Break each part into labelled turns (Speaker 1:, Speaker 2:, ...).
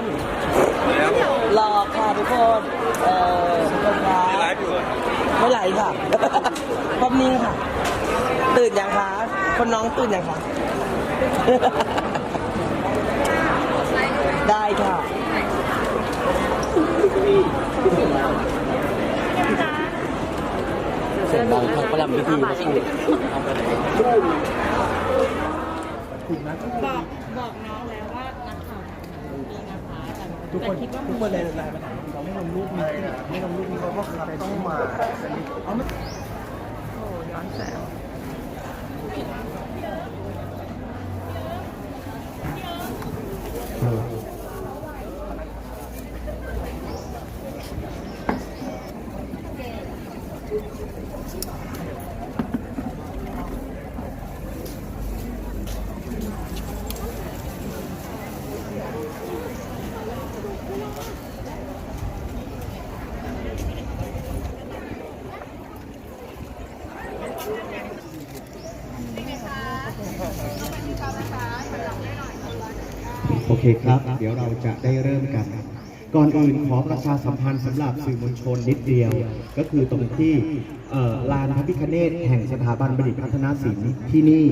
Speaker 1: คนหลอกค่ะทุกคน เออทุกคนครั
Speaker 2: มีไล
Speaker 1: บ
Speaker 2: ฟ์อยู่อะ
Speaker 1: ไม่ไหลค่ะภาพนิ่งค่ะ ตื่นยังคะ คนน้องตื่นยังคะ ได้ค่ะเสียงดังทั้งประลำพิธีมาพูด
Speaker 3: บอกบอกน้องแล้วว่านักข่าวมีนะคะแต่
Speaker 4: ทุกคน
Speaker 3: แต่คิดว่า
Speaker 4: ทุกคนเลยไลน์มาถามเราไม่ลงรูปมีไม่ลงรูปมีเขาก็ขับต้องมาเอาไม่
Speaker 3: โอ้ย้อนแสง
Speaker 5: โอ เคครับ เดี๋ยวเราจะได้เริ่มกัน ก่อนอื่นขอประชาสัมพันธ์สำหรับสื่อมวลชนนิดเดียว ก็คือตรงที่ลานพระพิคเนตแห่งสถาบันบัณฑิตพัฒนาศิลป์ที่นี่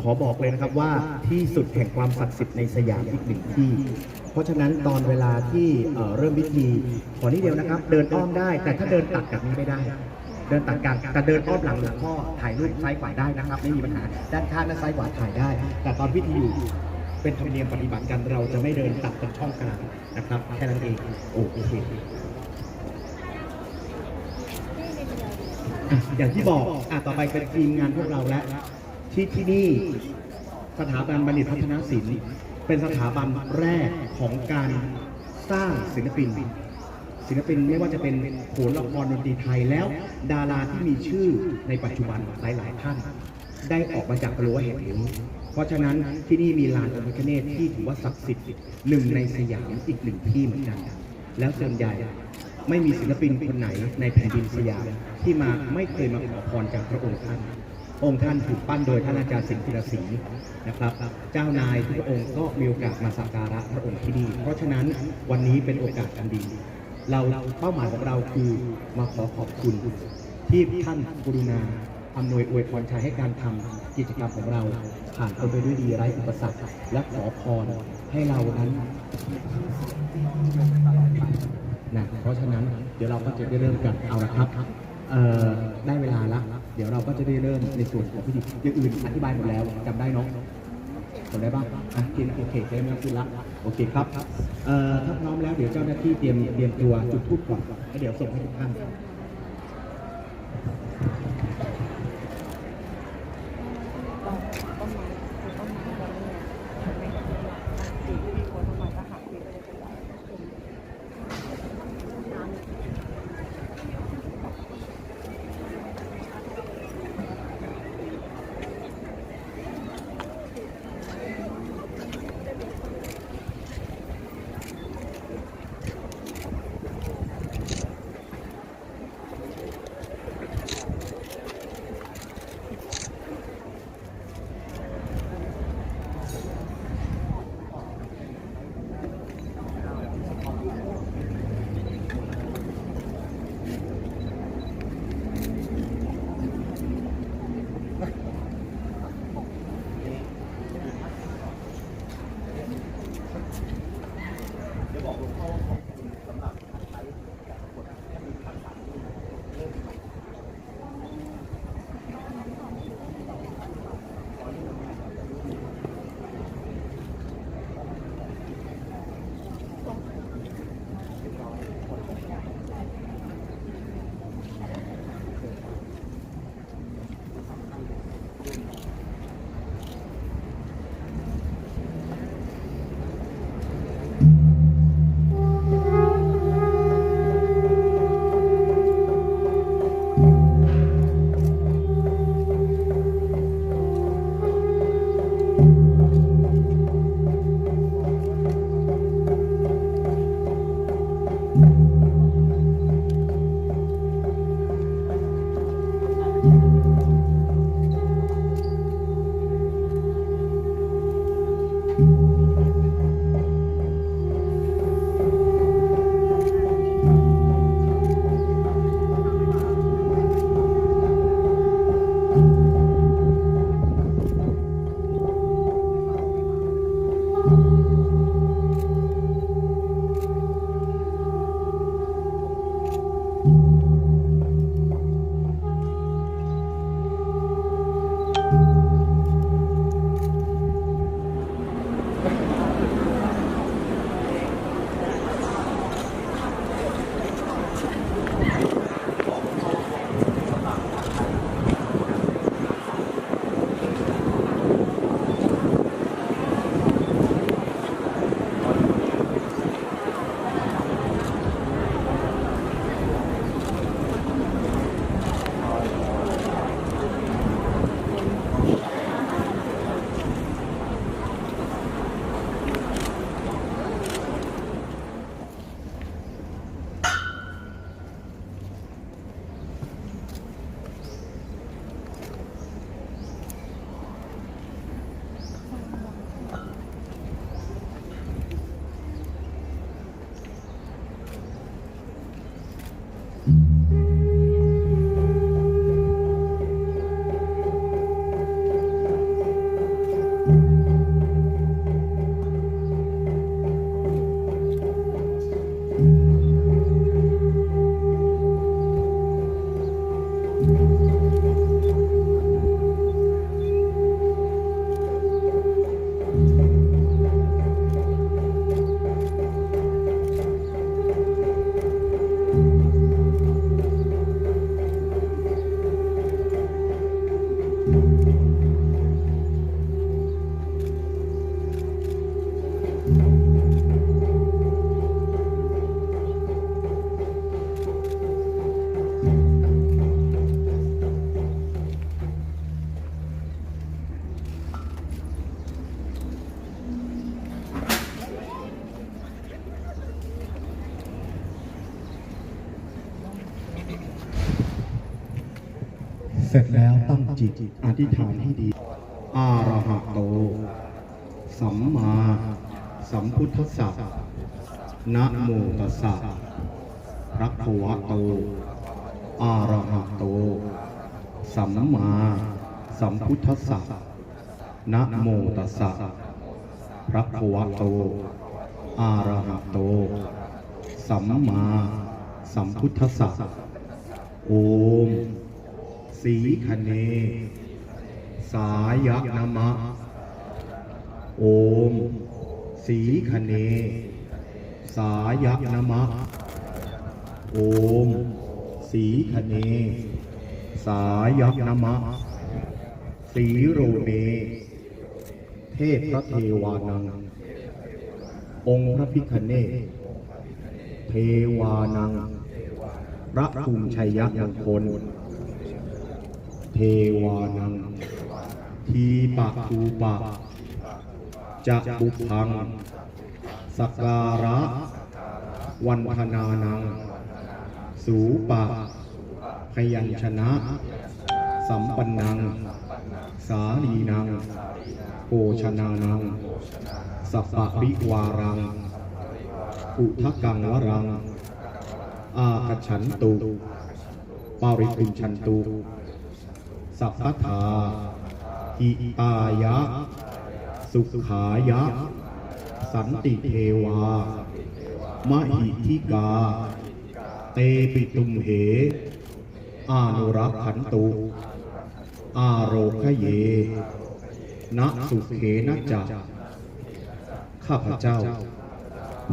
Speaker 5: ขอบอกเลยนะครับว่าที่สุดแห่งความศักดิ์สิทธิ์ในสยามอีกหนึ่งที่ เพราะฉะนั้นตอนเวลาที่เอ่อเริ่มพิธี ขอนิดเดียวนะครับ เดินอ้อมได้ แต่ถ้าเดินตัดแบบนี้ไม่ได้เดินตัดกันแต่เดินอ้อมหลังหลวงพ่อถ่ายรูปซ้ายขวาได้นะครับ ไม่มีปัญหา ด้านข้างและซ้ายขวาถ่ายได้ แต่ตอนพิธีอยู่ เป็นธรรมเนียมปฏิบัติกันเราจะไม่เดินตัดตรงช่องกลางนะครับแค่นั้นเองโอเคอย่างที่บอกอะต่อไปเป็นทีมงานพวกเราแล้วที่ที่นี่สถาบันบัณฑิตพัฒนศิลป์เป็นสถาบันแรกของการสร้างศิลปิน ศิลปินไม่ว่าจะเป็นโขนละครดนตรีไทยแล้ว ดาราที่มีชื่อในปัจจุบันหลายๆท่าน ได้ออกมาจากรั้วแห่งนี้ เพราะฉะนั้นที่นี่มีลานพระพิฆเนศที่ถือว่าศักดิ์สิทธิ์หนึ่งในสยามอีกหนึ่งที่เหมือนกัน แล้วส่วนใหญ่ไม่มีศิลปินคนไหนในแผ่นดินสยามที่มาไม่เคยมาขอพรจากพระองค์ท่าน องค์ท่านถูกปั้นโดยท่านอาจารย์สิงห์ธีรศรีนะครับ เจ้านายทุกองค์ก็มีโอกาสมาสักการะพระองค์ที่นี่ เพราะฉะนั้นวันนี้เป็นโอกาสอันดี เราเป้าหมายของเราคือมาขอขอบคุณที่ท่านกรุณา อำนวยอวยพรชัยให้การทำกิจกรรมของเราผ่านไปด้วยดีไร้อุปสรรคและขอพรให้เรานั้นนะเพราะฉะนั้นเดี๋ยวเราก็จะได้เริ่มกันเอาละครับได้เวลาละเดี๋ยวเราก็จะได้เริ่มในส่วนของพิธีอย่างอื่นอธิบายหมดแล้วจำได้เนาะจำได้บ้างอะกินโอเคได้ไม่ต้องขึ้นละโอเคครับถ้าพร้อมแล้วเดี๋ยวเจ้าหน้าที่เตรียมเตรียมตัวจุดธูปก่อนแล้วเดี๋ยวส่งให้ทุกท่าน
Speaker 3: น
Speaker 5: เสร็จแล้วตั้งจิตอธิษฐานให้ดี อาระหะโต สัมมาสัมพุทธัสสะนะโมตัสสะพระภวะโต อาระหะโต สัมมาสัมพุทธัสสะนะโมตัสสะพระภวะโต อาระหะโต สัมมาสัมพุทธัสสะโอม สีคเน สายะนมะ โอม สีคเน สายะนมะ โอม สีคเน สายะนมะ สีโรเม เทพพระเทวานัง องค์พระพิคเนเทวานังพระภูมิชัยยักษ์มงคล วานัง ทีปะทูปะจะบุพังสกการะ วันธนานัง สูปะพยัญชนะ สัมปันนัง สาลีนังโภชนานัง สัปปะริวารังอุทกังวรัง อากฉันตุ ปาริปุญชันตุ สัพพทาอิตายะ สุขายะ สันติเทวามหิทิกา เตปิตุมเห อานุรักขันตุ อาโรคเยณสุเขนะจักข้าพเจ้า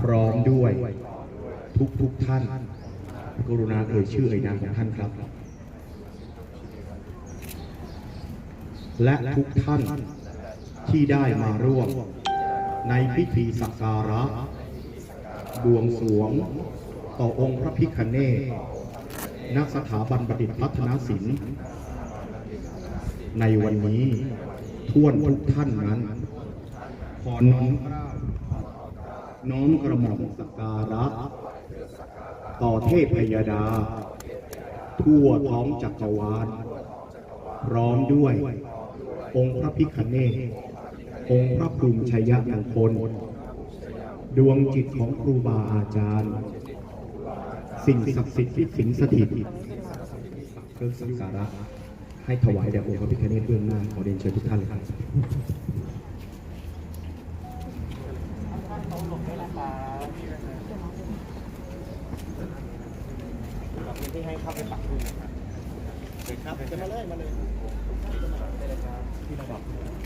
Speaker 5: พร้อมด้วยทุกทุกๆท่าน กรุณาเอ่ยชื่อเอ่ยนามของท่านครับ และทุกท่านที่ได้มาร่วม ในพิธีสักการะบวงสรวง ต่อองค์พระพิคเนศณสถาบันบัณฑิตพัฒนศิลป์ ในวันนี้ท่วนทุกท่านนั้น ขอน้อมน้อมกระหม่อมสักการะ ต่อเทพพยดา ทั่วท้องจักรวาลพร้อมด้วย องค์พระพิคเนศองค์พระภูมิชัยมงคล ดวงจิตของครูบาอาจารย์ สิ่งศักดิ์สิทธิ์ที่สิงสถิตเครื่องสักการะให้ถวายแด่องค์พระพิฆเนศเบื้องหน้าขอเรียนเชิญทุกท่านเลยครับ
Speaker 1: ที่ให้เข้าไปปักธงครับจะมาเลยมาเลย إلى باقي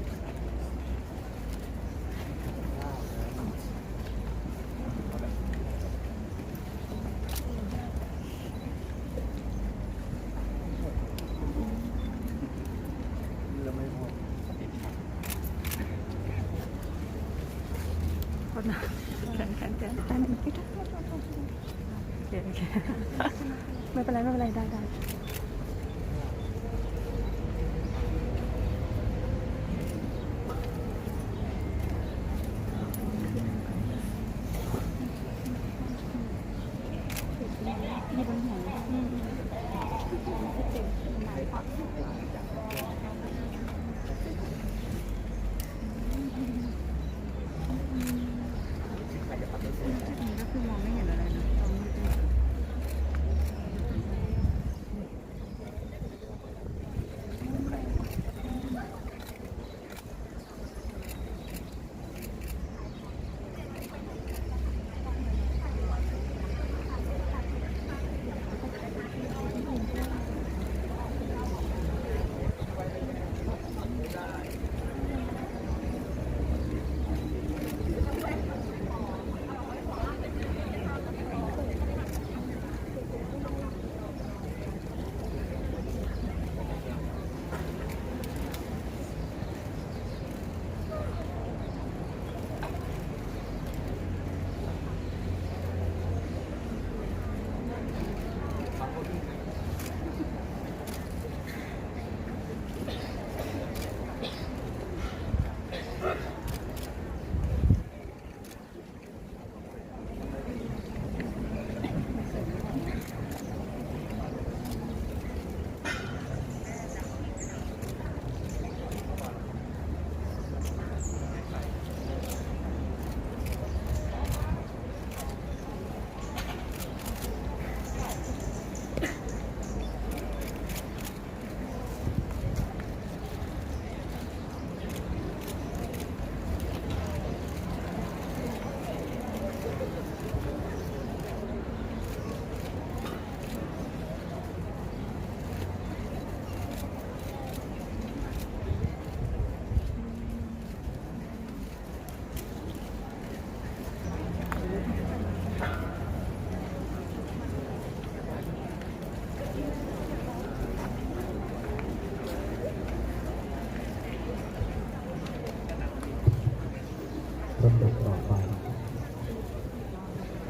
Speaker 1: ลำดับ
Speaker 3: ต่อไป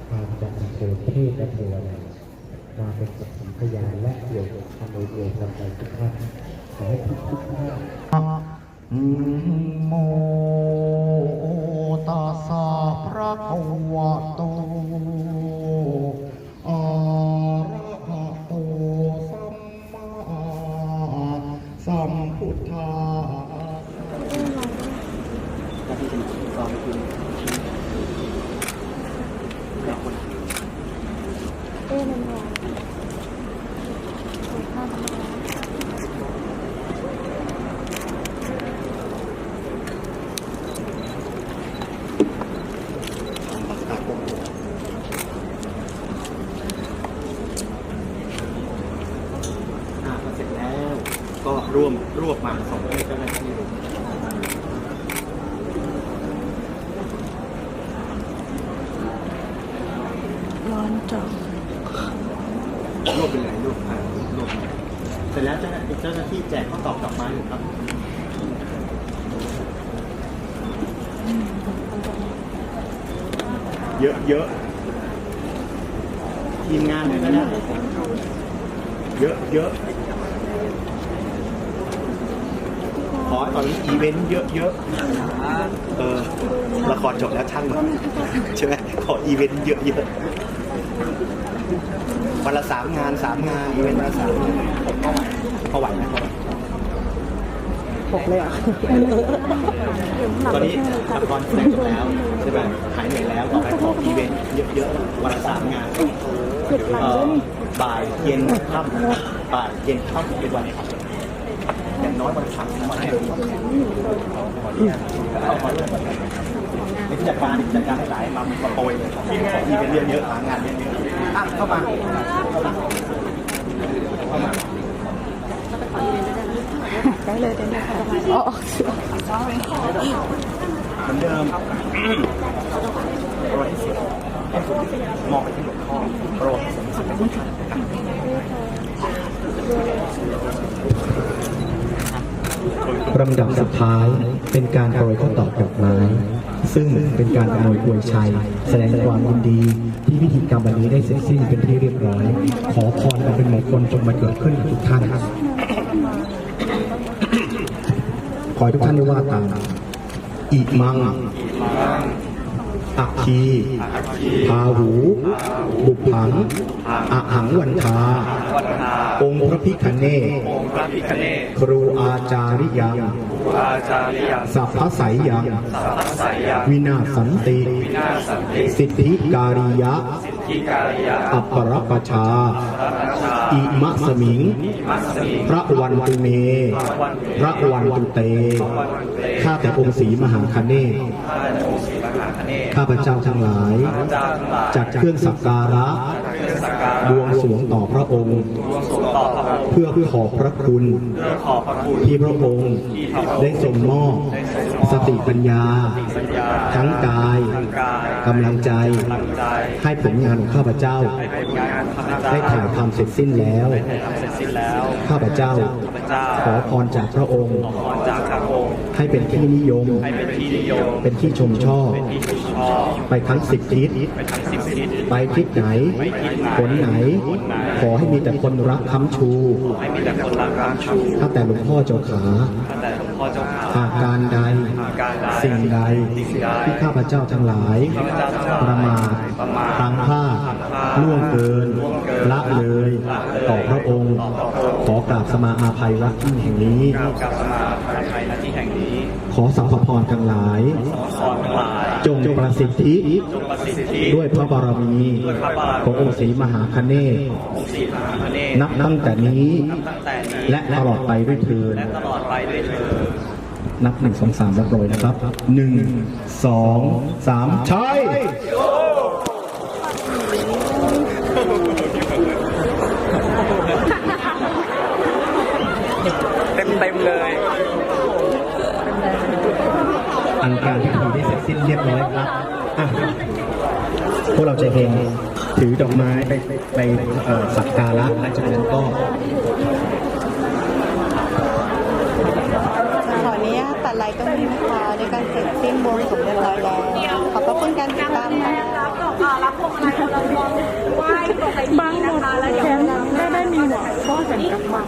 Speaker 3: ทางจะอัญเชิญเท
Speaker 2: พและเทวดามาเป็นสักขีพยานและเกี่ยวกับอนุโยมกำดับทุกท่านขอทุกทุกท่าน
Speaker 4: โมตัสสะพระควะโต ร
Speaker 3: ว
Speaker 1: บไปเลยรวบอ่ารวบมาเสร็จแล้วเจ้าหน้าที่เจ้าหน้าที่แจกข้อตอบดอกไม้อยู่ครับเยอะเยอะทีมงานเลยก็ได้เยอะเยอะขอให้ตอนนี้อีเวนต์เยอะเยอะเออละครจบแล้วช่างมันใช่ไหมขออีเวนต์เยอะเยอะ วันละสามงานสามงานอีเวนต์วันละสามงานพอไหวไหมพอไหว
Speaker 3: หกเลยอะ
Speaker 1: ตอนนี้ละครแสดงจบแล้วใช่ไหมหายเหนื่อยแล้วต่อไปขออีเวนต์เยอะๆวันละสามงานเอ่อบ่ายเย็นค่ำบ่ายเย็นค่ำเป็นวันพักอย่างน้อยวันพักวันไหนเอามาเลยนี่ จัดการจัดการหลายมามาโปรยเลยขออีเวนต์เยอะหางานเยอะๆอะเข้ามาเข้ามาเข้ามา
Speaker 3: ได้เลยได้เลยค่ะอ๋อ
Speaker 1: เหมือนเดิมโปรยให้สุดให้สุดที่สุดมองไปที่หลวงพ่อโปรยให้สุดที่สุดให้ทุกท่านนะครับ
Speaker 5: ลำดับสุดท้ายเป็นการโปรยข้าวตอกดอกไม้ ซึ่งเป็นการอำนวยอวยชัย แสดงความยินดีที่พิธีกรรมวันนี้ได้เสร็จสิ้นเป็นที่เรียบร้อย ขอพรอันเป็นมงคลจงมาเกิดขึ้นกับทุกท่านขอให้ทุกท่านได้ว่าตามอีมัง อัคคีพาหู บุพังอะหังวันทา องค์พระพิคเนศ
Speaker 6: องค์พระพิฆเนศ
Speaker 5: ครูอาจาริยัง
Speaker 6: อาจารย์ยัง
Speaker 5: สัพพะสายยัง
Speaker 6: สัพพสายยัง
Speaker 5: วินาศสันติ
Speaker 6: วินาศสันติ
Speaker 5: สิทธิการิยะ
Speaker 6: สิทธิการยา
Speaker 5: อัปปรปชา
Speaker 6: พระราชา
Speaker 5: อิมะสมิง พระวันตุเม พระวันตุเต ข้าแต่องค์ศรีมหาคเนศ
Speaker 6: ข้าแต่องคเนศ
Speaker 5: ข้าพเจ้าทั้งหลาย
Speaker 6: พระเจ้าทั้งหลาย
Speaker 5: จัดเครื่องสัก
Speaker 6: เครื่องสักการะ
Speaker 5: บวงสรวงต่อพระองค์
Speaker 6: บวงสรวงต่อพระองค์
Speaker 5: เพื่อขอบพระคุณ
Speaker 6: เพื่อขอบพระคุณ
Speaker 5: ที่พระองค์ได้ทรงมอบสติปัญญา
Speaker 6: สัญญา
Speaker 5: ทั้งกาย
Speaker 6: ทางกาย
Speaker 5: กำลังใจ
Speaker 6: กำลังใจ
Speaker 5: ให้ผลงานของข้าพเจ้า
Speaker 6: ให้ผลงานข้าพเจ้า
Speaker 5: ได้ถ่ายทำเสร็จสิ้นแล้ว
Speaker 6: ได้ทำเสร็จสิ้นแล้ว
Speaker 5: ข้าพเจ้า
Speaker 6: ข้าพเจ้าขอพรจากพระองค์
Speaker 5: ให้เป็นที่นิยม
Speaker 6: ให้เป็นที่นิยม
Speaker 5: เป็นที่ชมชอบ
Speaker 6: เป็นที่ชื่นชอบ
Speaker 5: ไปทั้งสิบทิศ
Speaker 6: ไปทั้งสิบทิศ
Speaker 5: ไปทิศไหนผลไหน ขอให้มีแต่คนรักค้ำชู
Speaker 6: ให้มีแต่คนรักการชู
Speaker 5: ข้าแต่หลวงพ่อเจ้าขา
Speaker 6: ตั้งแต่หลวงพ่อเจ้าขา
Speaker 5: อาการใด
Speaker 6: อาการใด
Speaker 5: สิ่งใด
Speaker 6: สิ่งใด
Speaker 5: ที่ข้าพเจ้าทั้งหลาย
Speaker 6: ข้าพเจ้าทั้งหลาย
Speaker 5: ประมาท
Speaker 6: ประมาท
Speaker 5: พลังพลาด
Speaker 6: พลาด
Speaker 5: ล่วงเกิน
Speaker 6: ล่วงเกิน
Speaker 5: ละเลย
Speaker 6: ละเลย
Speaker 5: ต่อพระองค์
Speaker 6: ต่อพระองค์
Speaker 5: ขอกราบสมาอาภัยรักยิ่งแห่งนี้
Speaker 6: กราบกราบสมาภายในณที่แห่งนี้
Speaker 5: ขอสัมภพรทั้งหลาย
Speaker 6: ขอพรทั้งหลาย
Speaker 5: จงประสิทธิ
Speaker 6: จงประสิทธิ
Speaker 5: ด้วยพระบารมี
Speaker 6: ด้วยพระบารมี
Speaker 5: ขององค์ศรีมหาคเนศ
Speaker 6: องค์ศรีมหาคเนศ
Speaker 5: นับตั้งแต่นี้
Speaker 6: ตั้งแต่นี้
Speaker 5: และตลอดไปด้วยเทิน
Speaker 6: และตลอดไปด้วยเธอ
Speaker 5: นับหนึ่งสองสามแล้วโปรยนะครับหนึ่งสองสามใช่
Speaker 6: เต็มเต็มเลย
Speaker 5: อันการพิธีได้เสร็จสิ้นเรียบร้อยครับอะพวกเราใจเอง ถือดอกไม้ไปไปเอ่อสักการะและจากนั้นก็
Speaker 7: ขออนุญาตตัดไลน์ตรงนี้นะคะในการเสร็จสิ้นบวงสรวงเรียบร้อยแล้วขอบพระคุณการติดตามค่ะ
Speaker 8: รับพวงมาลัยคนละพวงไหว้ตรงไหน
Speaker 1: บางหมดแขนได้ได้มีหมดเพราะแขนกับบาง